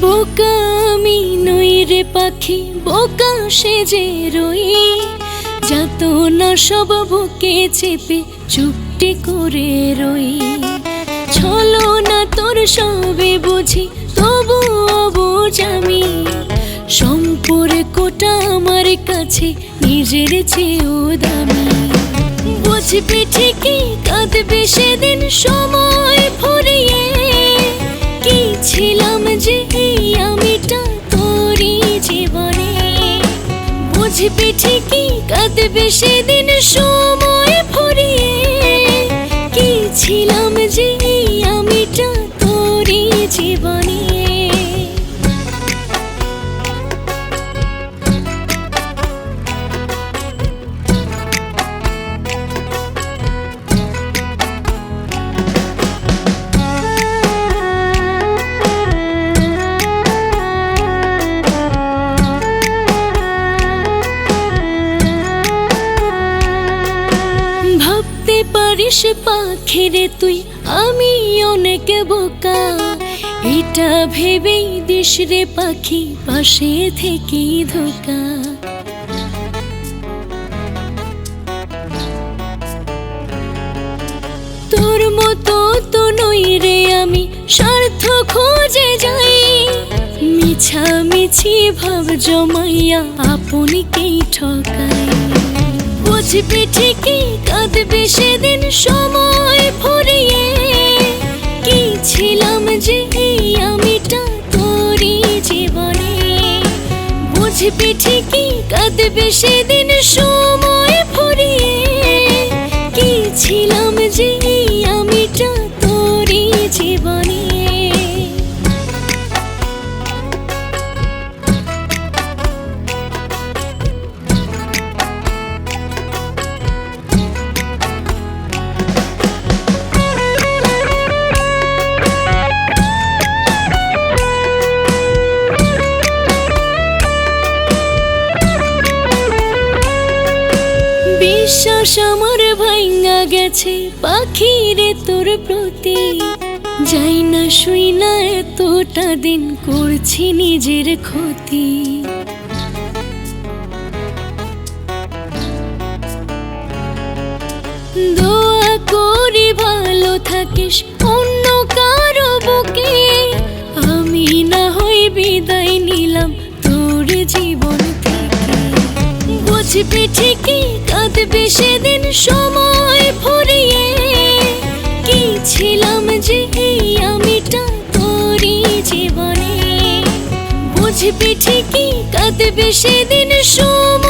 বোকা আমি নই রে পাখি, বোকা সেজে রই। যত না সব বুকে চেপে চুপটি করে রই। ছলো না তোর সবে বুঝি, তবু অবুঝ আমি। সম্পর্কটা আমার কাছে, নিজের চেয়েও দামি। বুঝবি ঠিকই, কাঁদবে সেদিন সময় ফুরিয়ে। কি ছিলাম যে বুঝবি কি কাঁদবে সেদিন সময় ফুরিয়ে কি ছিলাম ভাবতে পারিস পাখিরে তুই? আমি অনেক বোকা। এটা ভেবেই দিস রে পাখি, পাশে থেকেই ধোকা। তোর মতো তো নই রে আমি, স্বার্থ খোঁজে যাই। মিছামিছি ভাব জমাইয়া আপনকেই ঠকাই। বুঝবি ঠিকই, কাঁদবে সেদিন সময় ফুরিয়ে। কি ছিলাম যে আমিটা তোরই জীবনে? বুঝবি ঠিকই, কাঁদবে সেদিন সময় ফুরিয়ে। কি ছিলাম বিশ্বাস আমার ভাঙ্গা গেছে, পাখিরে তোর প্রতি। যাই না শুই না এতটা দিন করছি নিজের ক্ষতি। দোয়া করি ভালো থাকিস, অন্য কারও বুকে। আমি না হই বিদায় নিলাম তোর জীবন থেকে। বুঝবি ঠিকই কাঁদবে সেদিন সময় ফুরিয়ে, কি ছিলাম যে এই আমিটা তোরই জীবনে? বুঝবি ঠিকই কাঁদবে সেদিন সময়